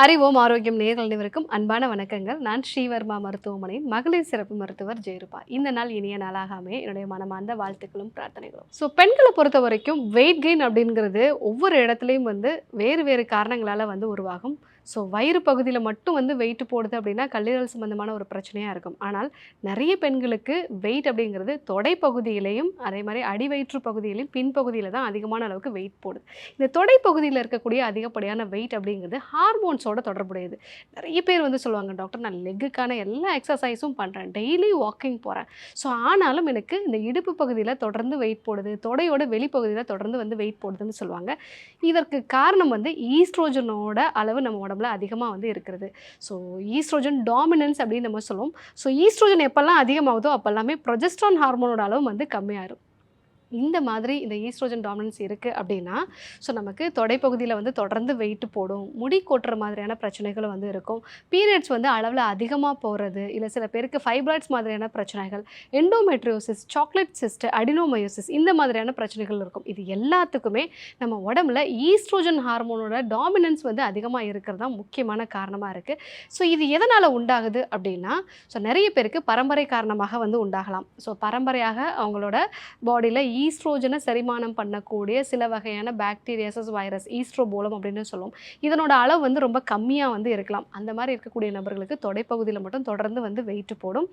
அறிவோம் ஆரோக்கியம் நேர்கள் அனைவருக்கும் அன்பான வணக்கங்கள். நான் ஸ்ரீவர்மா மருத்துவமனையின் மகளிர் சிறப்பு மருத்துவர் ஜெயருபா. இந்த நாள் இனிய நாளாகாமே என்னுடைய மனமார்ந்த வாழ்த்துக்களும் பிரார்த்தனைகளும். ஸோ பெண்களை பொறுத்த வரைக்கும் வெயிட் கெயின் அப்படிங்கிறது ஒவ்வொரு இடத்துலையும் வந்து வேறு வேறு காரணங்களால் வந்து உருவாகும் ஸோ வயிறு பகுதியில் மட்டும் வந்து வெயிட் போடுது அப்படின்னா கல்லீரல் சம்மந்தமான ஒரு பிரச்சனையாக இருக்கும். ஆனால் நிறைய பெண்களுக்கு வெயிட் அப்படிங்கிறது தொடை பகுதியிலையும் அதே மாதிரி அடிவயிற்று பகுதியிலையும் பின்பகுதியில் தான் அதிகமான அளவுக்கு வெயிட் போடுது. இந்த தொடை பகுதியில் இருக்கக்கூடிய அதிகப்படியான வெயிட் அப்படிங்கிறது ஹார்மோன்ஸோட தொடர்புடையது. நிறைய பேர் வந்து சொல்லுவாங்க டாக்டர் நான் லெக்குக்கான எல்லா எக்ஸசைஸும் பண்ணுறேன் டெய்லி வாக்கிங் போகிறேன் ஸோ ஆனாலும் எனக்கு இந்த இடுப்பு பகுதியில் தொடர்ந்து வெயிட் போடுது தொடையோட வெளிப்பகுதியில் தொடர்ந்து வந்து வெயிட் போடுதுன்னு சொல்லுவாங்க. இதற்கு காரணம் வந்து ஈஸ்ட்ரோஜனோட அளவு நம்ம உடம்புல அதிகமாக வந்து இருக்கிறது. ஸோ ஈஸ்ட்ரோஜன் டாமினன்ஸ் அப்படின்னு நம்ம சொல்லுவோம். ஸோ ஈஸ்ட்ரோஜன் எப்போல்லாம் அதிகமாகுதோ அப்போல்லாமே ப்ரொஜெஸ்ட்ரான் ஹார்மோனோட அளவு வந்து கம்மியாயிரும். இந்த மாதிரி இந்த ஈஸ்ட்ரோஜன் டாமினன்ஸ் இருக்குது அப்படின்னா ஸோ நமக்கு தொடைப்பகுதியில் வந்து தொடர்ந்து வெயிட் போடும் முடி கொட்டுற மாதிரியான பிரச்சனைகள் வந்து இருக்கும். பீரியட்ஸ் வந்து அளவில் அதிகமாக போகிறது இல்லை சில பேருக்கு ஃபைப்ராய்ட்ஸ் மாதிரியான பிரச்சனைகள் எண்டோமெட்ரியோசிஸ் சாக்லேட் சிஸ்ட் அடினோமயோசிஸ் இந்த மாதிரியான பிரச்சனைகள் இருக்கும். இது எல்லாத்துக்குமே நம்ம உடம்புல ஈஸ்ட்ரோஜன் ஹார்மோனோட டாமினன்ஸ் வந்து அதிகமாக இருக்கிறது தான் முக்கியமான காரணமாக இருக்குது ஸோ இது எதனால் உண்டாகுது அப்படின்னா ஸோ நிறைய பேருக்கு பரம்பரை காரணமாக வந்து உண்டாகலாம். ஸோ பரம்பரையாக அவங்களோட பாடியில் ஈஸ்ட்ரோஜனை செரிமானம் பண்ணக்கூடிய சில வகையான பாக்டீரியாசஸ் வைரஸ் ஈஸ்ட்ரோபோலம் அப்படின்னு சொல்லுவோம். இதனோட அளவு வந்து ரொம்ப கம்மியாக வந்து இருக்கலாம். அந்த மாதிரி இருக்கக்கூடிய நபர்களுக்கு தொடைப்பகுதியில் மட்டும் தொடர்ந்து வந்து வெயிட் போடும்.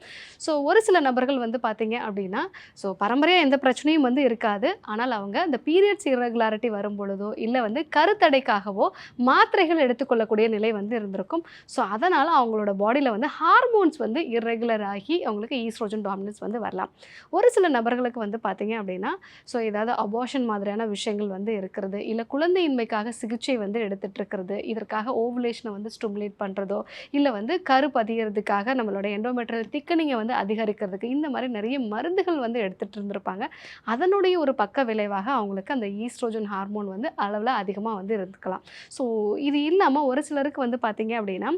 ஸோ ஒரு சில நபர்கள் வந்து பார்த்தீங்க அப்படின்னா ஸோ பரம்பரையாக எந்த பிரச்சனையும் வந்து இருக்காது. ஆனால் அவங்க இந்த பீரியட்ஸ் இரகுலாரிட்டி வரும் பொழுதோ இல்லை வந்து கருத்தடைக்காகவோ மாத்திரைகள் எடுத்துக்கொள்ளக்கூடிய நிலை வந்து இருந்திருக்கும். ஸோ அதனால் அவங்களோட பாடியில் வந்து ஹார்மோன்ஸ் வந்து irregular ஆகி அவங்களுக்கு ஈஸ்ட்ரோஜன் டாமினன்ஸ் வந்து வரலாம். ஒரு சில நபர்களுக்கு வந்து பார்த்தீங்க அப்படின்னா ஸோ ஏதாவது அபார்ஷன் மாதிரியான விஷயங்கள் வந்து இருக்கிறது. இல்லை குழந்தையின்மைக்காக சிகிச்சை வந்து எடுத்துகிட்டு இருக்கிறது. இதற்காக ஓவுலேஷனை வந்து ஸ்டிமுலேட் பண்ணுறதோ இல்லை வந்து கரு பதியறதுக்காக நம்மளோட எண்டோமெட்ரியல் திக்கனிங்கை வந்து அதிகரிக்கிறதுக்கு இந்த மாதிரி நிறைய மருந்துகள் வந்து எடுத்துகிட்டு இருந்திருப்பாங்க. அதனுடைய ஒரு பக்க விளைவாக அவங்களுக்கு அந்த ஈஸ்ட்ரோஜன் ஹார்மோன் வந்து அளவில் அதிகமாக வந்து இருந்துக்கலாம். ஸோ இது இல்லாமல் ஒரு சிலருக்கு வந்து பார்த்திங்க அப்படின்னா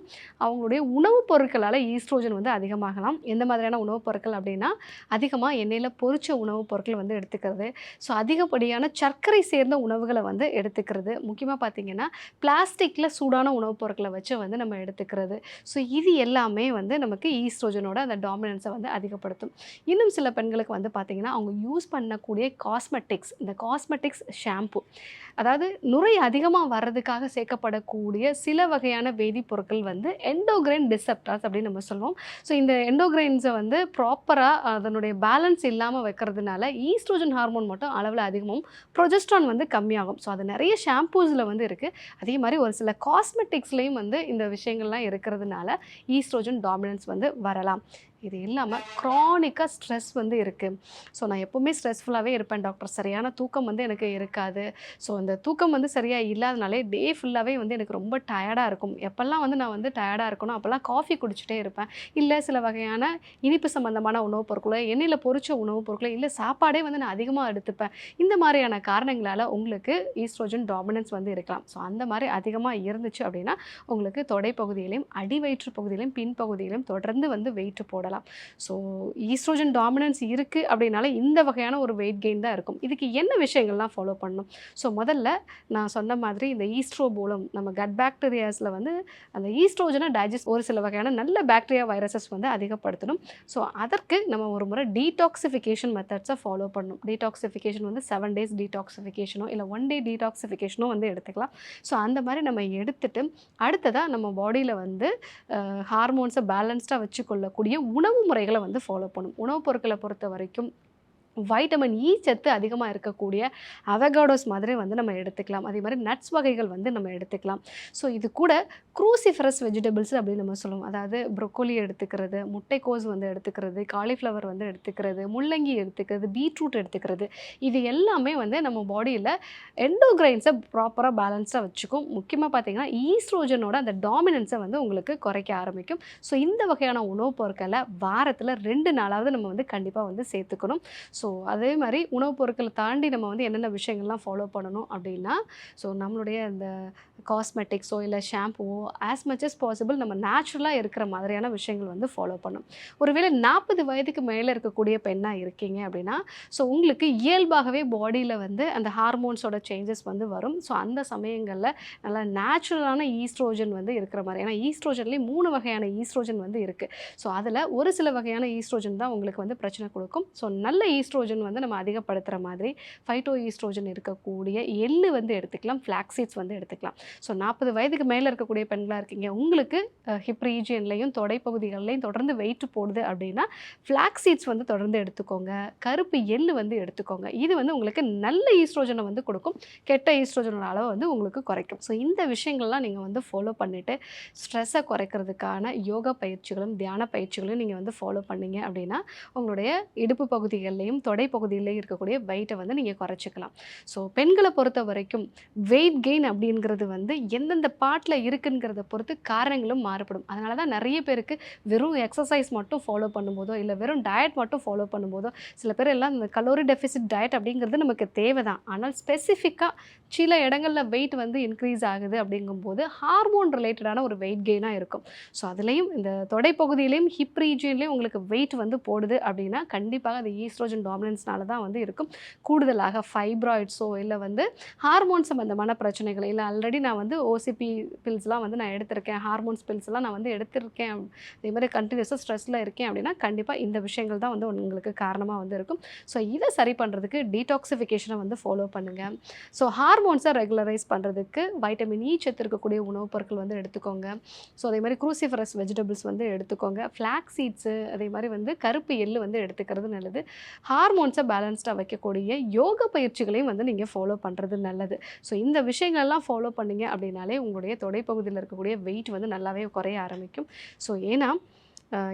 அவங்களுடைய உணவுப் பொருட்களால் ஈஸ்ட்ரோஜன் வந்து அதிகமாகலாம். எந்த மாதிரியான உணவுப் பொருட்கள் அப்படின்னா அதிகமாக எண்ணெயில் பொறிச்ச உணவுப் பொருட்கள் வந்து எடுத்துக்கிறது ஸோ அதிகப்படியான சர்க்கரை சேர்ந்த உணவுகளை வந்து எடுத்துக்கிறது. முக்கியமாக பார்த்தீங்கன்னா பிளாஸ்டிக்கில் சூடான உணவுப் பொருட்களை வச்சு வந்து நம்ம எடுத்துக்கிறது. ஸோ இது எல்லாமே வந்து நமக்கு ஈஸ்ட்ரோஜனோட அந்த டாமினன்ஸை வந்து அதிகப்படுத்தும். இன்னும் சில பெண்களுக்கு வந்து பார்த்திங்கன்னா அவங்க யூஸ் பண்ணக்கூடிய காஸ்மெட்டிக்ஸ் இந்த காஸ்மெட்டிக்ஸ் ஷாம்பு அதாவது நுரை அதிகமாக வர்றதுக்காக சேர்க்கப்படக்கூடிய சில வகையான வேதிப்பொருட்கள் வந்து எண்டோகிரைன் டிசெப்டார்ஸ் அப்படின்னு நம்ம சொல்லுவோம். ஸோ இந்த எண்டோகிரைன்ஸை வந்து ப்ராப்பராக அதனுடைய பேலன்ஸ் இல்லாமல் வைக்கிறதுனால ஈஸ்ட்ரோஜன் ஹார்மோன் மட்டும் அளவில் அதிகமும் ப்ரொஜெஸ்ட்ரான் வந்து கம்மியாகும். ஸோ அது நிறைய ஷாம்பூஸில் வந்து இருக்குது அதே மாதிரி ஒரு சில காஸ்மெட்டிக்ஸ்லேயும் வந்து இந்த விஷயங்கள்லாம் இருக்கிறதுனால ஈஸ்ட்ரோஜன் டாமினன்ஸ் வந்து வரலாம். இது இல்லாமல் க்ரானிக்காக ஸ்ட்ரெஸ் வந்து இருக்குது ஸோ நான் எப்போவுமே ஸ்ட்ரெஸ்ஃபுல்லாகவே இருப்பேன் டாக்டர் சரியான தூக்கம் வந்து எனக்கு இருக்காது. ஸோ அந்த தூக்கம் வந்து சரியாக இல்லாதனாலே டே ஃபுல்லாகவே வந்து எனக்கு ரொம்ப டயர்டாக இருக்கும். எப்போல்லாம் வந்து நான் வந்து டயர்டாக இருக்கணும் அப்போல்லாம் காஃபி குடிச்சிட்டே இருப்பேன். இல்லை சில வகையான இனிப்பு சம்மந்தமான உணவுப் பொருட்களோ எண்ணெயில் பொறிச்ச உணவுப் பொருட்களோ இல்லை சாப்பாடே வந்து நான் அதிகமாக எடுத்துப்பேன். இந்த மாதிரியான காரணங்களால் உங்களுக்கு ஈஸ்ட்ரோஜன் டாமினன்ஸ் வந்து இருக்கலாம். ஸோ அந்த மாதிரி அதிகமாக இருந்துச்சு அப்படின்னா உங்களுக்கு தொடைப்பகுதியிலையும் அடிவயிற்று பகுதியிலையும் பின்பகுதியிலையும் தொடர்ந்து வந்து வெயிட் போட போடலாம் ஸோ ஈஸ்ட்ரோஜன் டாமினன்ஸ் இருக்குது அப்படின்னால இந்த வகையான ஒரு வெயிட் கெயின் தான் இருக்கும். இதுக்கு என்ன விஷயங்கள்லாம் ஃபாலோ பண்ணணும்? ஸோ முதல்ல நான் சொன்ன மாதிரி இந்த ஈஸ்ட்ரோபோலம் நம்ம கட் பாக்டீரியாஸில் வந்து அந்த ஈஸ்ட்ரோஜனை டைஜஸ்ட் ஒரு சில வகையான நல்ல பாக்டீரியா வைரஸஸ் வந்து அதிகப்படுத்தணும். ஸோ அதற்கு நம்ம ஒரு முறை டீடாக்சிஃபிகேஷன் மெத்தட்ஸை ஃபாலோ பண்ணணும். டீடாக்சிஃபிகேஷன் வந்து செவன் டேஸ் டீடாக்சிஃபிகேஷனோ இல்லை ஒன் டே டீடாக்சிஃபிகேஷனோ வந்து எடுத்துக்கலாம். ஸோ அந்த மாதிரி நம்ம எடுத்துட்டு அடுத்ததாக நம்ம பாடியில் வந்து ஹார்மோன்ஸை பேலன்ஸ்டாக வச்சுக்கொள்ளக்கூடிய உணவு முறைகளை வந்து ஃபாலோ பண்ணும். உணவுப் பொருட்களை பொறுத்த வரைக்கும் வைட்டமின் இ e சத்து அதிகமாக இருக்கக்கூடிய அவகாடோஸ் மாதிரி வந்து நம்ம எடுத்துக்கலாம். அதே மாதிரி நட்ஸ் வகைகள் வந்து நம்ம எடுத்துக்கலாம். ஸோ இது கூட குரூசிஃபரஸ் வெஜிடபிள்ஸ் அப்படின்னு நம்ம சொல்லுவோம். அதாவது ப்ரொக்கோலி எடுத்துக்கிறது முட்டைக்கோஸ் வந்து எடுத்துக்கிறது காலிஃப்ளவர் வந்து எடுத்துக்கிறது முள்ளங்கி எடுத்துக்கிறது பீட்ரூட் எடுத்துக்கிறது. இது எல்லாமே வந்து நம்ம பாடியில் எண்டோகிரைன்ஸை ப்ராப்பராக பேலன்ஸாக வச்சுக்கும். முக்கியமாக பார்த்தீங்கன்னா ஈஸ்ட்ரோஜனோட அந்த டாமினன்ஸை வந்து உங்களுக்கு குறைக்க ஆரம்பிக்கும். ஸோ இந்த வகையான உணவுப் பொருட்களை வாரத்தில் ரெண்டு நாளாவது நம்ம வந்து கண்டிப்பாக வந்து சேர்த்துக்கணும். ஸோ அதே மாதிரி உணவுப் பொருட்களை தாண்டி நம்ம வந்து என்னென்ன விஷயங்கள்லாம் ஃபாலோ பண்ணணும் அப்படின்னா ஸோ நம்மளுடைய அந்த காஸ்மெட்டிக்ஸோ இல்லை ஷாம்புவோ ஆஸ் மச் அஸ் பாசிபிள் நம்ம நேச்சுரலாக இருக்கிற மாதிரியான விஷயங்கள் வந்து ஃபாலோ பண்ணும் ஒருவேளை நாற்பது வயதுக்கு மேலே இருக்கக்கூடிய பெண்ணாக இருக்கீங்க அப்படின்னா ஸோ உங்களுக்கு இயல்பாகவே பாடியில் வந்து அந்த ஹார்மோன்ஸோட சேஞ்சஸ் வந்து வரும். ஸோ அந்த சமயங்களில் நல்லா நேச்சுரலான ஈஸ்ட்ரோஜன் வந்து இருக்கிற மாதிரி ஏன்னா ஈஸ்ட்ரோஜன்லேயே மூணு வகையான ஈஸ்ட்ரோஜன் வந்து இருக்குது ஸோ அதில் ஒரு சில வகையான ஈஸ்ட்ரோஜன் தான் உங்களுக்கு வந்து பிரச்சனை கொடுக்கும். ஸோ நல்ல ஈஸ்ட்ரோஜன் வந்து நம்ம அதிகப்படுத்துகிற மாதிரி ஃபைட்டோ ஈஸ்ட்ரோஜன் இருக்கக்கூடிய எள்ளு வந்து எடுத்துக்கலாம் ஃப்ளாக்ஸீட்ஸ் வந்து எடுத்துக்கலாம். ஸோ நாற்பது வயதுக்கு மேலே இருக்கக்கூடிய பெண்களாக இருக்கீங்க உங்களுக்கு ஹிப் ரீஜியன்லையும் தொடைப்பகுதிகள்லையும் தொடர்ந்து வெயிட் போடுது அப்படின்னா ஃப்ளாக்ஸீட்ஸ் வந்து தொடர்ந்து எடுத்துக்கோங்க. கருப்பு எள்ளு வந்து எடுத்துக்கோங்க. இது வந்து உங்களுக்கு நல்ல ஈஸ்ட்ரோஜனை வந்து கொடுக்கும். கெட்ட ஈஸ்ட்ரோஜனோட அளவை வந்து உங்களுக்கு குறைக்கும். ஸோ இந்த விஷயங்கள்லாம் நீங்கள் வந்து ஃபாலோ பண்ணிவிட்டு ஸ்ட்ரெஸ்ஸை குறைக்கிறதுக்கான யோகா பயிற்சிகளும் தியான பயிற்சிகளும் நீங்கள் வந்து ஃபாலோ பண்ணீங்க அப்படின்னா உங்களுடைய இடுப்பு பகுதிகள்லையும் தொடை பகுதியிலே இருக்கக்கூடிய வெயிட்டை வந்து நீங்கள் குறைச்சிக்கலாம். ஸோ பெண்களை பொறுத்த வரைக்கும் வெயிட் கெயின் அப்படிங்கிறது வந்து எந்தெந்த பாட்டில் இருக்குங்கிறத பொறுத்து காரணங்களும் மாறுபடும். அதனால தான் நிறைய பேருக்கு வெறும் எக்ஸசைஸ் மட்டும் ஃபாலோ பண்ணும்போதோ இல்லை வெறும் டயட் மட்டும் ஃபாலோ பண்ணும்போதோ சில பேர் எல்லாம் இந்த கலோரி டெஃபிசிட் டயட் அப்படிங்கிறது நமக்கு தேவை தான் ஆனால் ஸ்பெசிஃபிக்காக சில இடங்களில் வெயிட் வந்து இன்க்ரீஸ் ஆகுது அப்படிங்கும்போது ஹார்மோன் ரிலேட்டடான ஒரு வெயிட் கெயினாக இருக்கும். ஸோ அதுலேயும் இந்த தொடைப்பகுதியிலையும் ஹிப் ரீஜியன்லேயும் உங்களுக்கு வெயிட் வந்து போடுது அப்படின்னா கண்டிப்பாக அது ஈஸ்ட்ரோஜன் டாமினன்ஸ்னால தான் வந்து இருக்கும். கூடுதலாக ஃபைப்ராய்ட்ஸோ இல்லை வந்து ஹார்மோன் சம்மந்தமான பிரச்சனைகள் இல்லை ஆல்ரெடி நான் வந்து ஓசிபி பில்ஸ்லாம் வந்து நான் எடுத்திருக்கேன். ஹார்மோன்ஸ் பில்ஸ்லாம் நான் வந்து எடுத்திருக்கேன். அதே மாதிரி கண்டினியூஸாக ஸ்ட்ரெஸ்ஸில் இருக்கேன் அப்படின்னா கண்டிப்பாக இந்த விஷயங்கள் தான் வந்து உங்களுக்கு காரணமாக வந்து இருக்கும். ஸோ இதை சரி பண்ணுறதுக்கு டீடாக்சிஃபிகேஷனை வந்து ஃபாலோ பண்ணுங்கள் ஸோ ஹார்மோன்ஸை ரெகுலரைஸ் பண்ணுறதுக்கு வைட்டமின் இ e சத்து இருக்கக்கூடிய உணவுப் பொருட்கள் வந்து எடுத்துக்கோங்க. ஸோ அதே மாதிரி குரூசிஃபரஸ் வெஜிடபிள்ஸ் வந்து எடுத்துக்கோங்க. ஃப்ளாக் சீட்ஸு அதே மாதிரி வந்து கருப்பு எள்ளு வந்து எடுத்துக்கிறது நல்லது. ஹார்மோன்ஸை பேலன்ஸ்டாக வைக்கக்கூடிய யோக பயிற்சிகளையும் வந்து நீங்கள் ஃபாலோ பண்ணுறது நல்லது. ஸோ இந்த விஷயங்கள்லாம் ஃபாலோ பண்ணிங்க அப்படின்னாலே உங்களுடைய தொடைப்பகுதியில் இருக்கக்கூடிய வெயிட் வந்து நல்லாவே குறைய ஆரம்பிக்கும். ஸோ ஏன்னா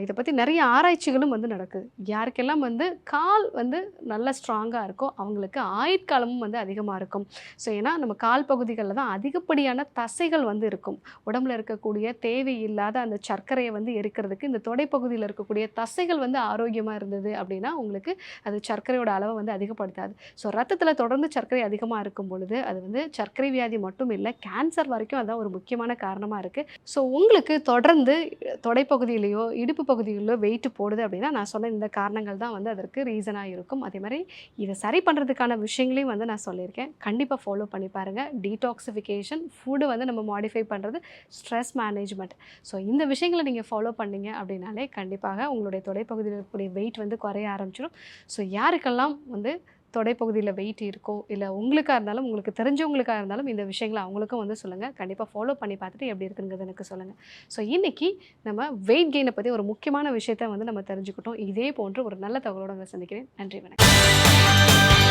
இதை பற்றி நிறைய ஆராய்ச்சிகளும் வந்து நடக்குது. யாருக்கெல்லாம் வந்து கால் வந்து நல்லா ஸ்ட்ராங்காக இருக்கோ அவங்களுக்கு ஆயுட்காலமும் வந்து அதிகமாக இருக்கும். ஸோ ஏன்னா நம்ம கால் பகுதிகளில் தான் அதிகப்படியான தசைகள் வந்து இருக்கும். உடம்புல இருக்கக்கூடிய தேவையில்லாத அந்த சர்க்கரையை வந்து எரிக்கிறதுக்கு இந்த தொடைப்பகுதியில் இருக்கக்கூடிய தசைகள் வந்து ஆரோக்கியமாக இருந்தது அப்படின்னா உங்களுக்கு அது சர்க்கரையோட அளவை வந்து அதிகப்படுத்தாது. ஸோ ரத்தத்தில் தொடர்ந்து சர்க்கரை அதிகமாக இருக்கும் பொழுது அது வந்து சர்க்கரை வியாதி மட்டும் இல்லை கேன்சர் வரைக்கும் அதுதான் ஒரு முக்கியமான காரணமாக இருக்குது ஸோ உங்களுக்கு தொடர்ந்து தொடைப்பகுதியிலையோ இடுப்பு பகுதிகளிலோ வெயிட் போடுது அப்படின்னா நான் சொன்ன இந்த காரணங்கள் தான் வந்து அதற்கு ரீசனாக இருக்கும். அதே மாதிரி இதை சரி பண்ணுறதுக்கான விஷயங்களையும் வந்து நான் சொல்லியிருக்கேன். கண்டிப்பாக ஃபாலோ பண்ணி பாருங்கள் டீடாக்சிஃபிகேஷன் ஃபுட்டு வந்து நம்ம மாடிஃபை பண்ணுறது ஸ்ட்ரெஸ் மேனேஜ்மெண்ட் ஸோ இந்த விஷயங்களை நீங்கள் ஃபாலோ பண்ணீங்க அப்படின்னாலே கண்டிப்பாக உங்களுடைய தொடைப்பகுதியில் இருக்கக்கூடிய வெயிட் வந்து குறைய ஆரம்பிச்சிடும் ஸோ யாருக்கெல்லாம் வந்து தொடைப்பகுதியில் வெயிட் இருக்கோ இல்லை உங்களுக்காக இருந்தாலும் உங்களுக்கு தெரிஞ்சவங்களுக்காக இருந்தாலும் இந்த விஷயங்களை அவங்களுக்கும் வந்து சொல்லுங்கள் கண்டிப்பாக ஃபாலோ பண்ணி பார்த்துட்டு எப்படி இருக்குங்கிறது எனக்கு சொல்லுங்கள் ஸோ இன்றைக்கி நம்ம வெயிட் கெயினை பற்றி ஒரு முக்கியமான விஷயத்தை வந்து நம்ம தெரிஞ்சுக்கிட்டோம். இதே போன்று ஒரு நல்ல தகவலோடு உங்களை சந்திக்கிறேன். நன்றி வணக்கம்.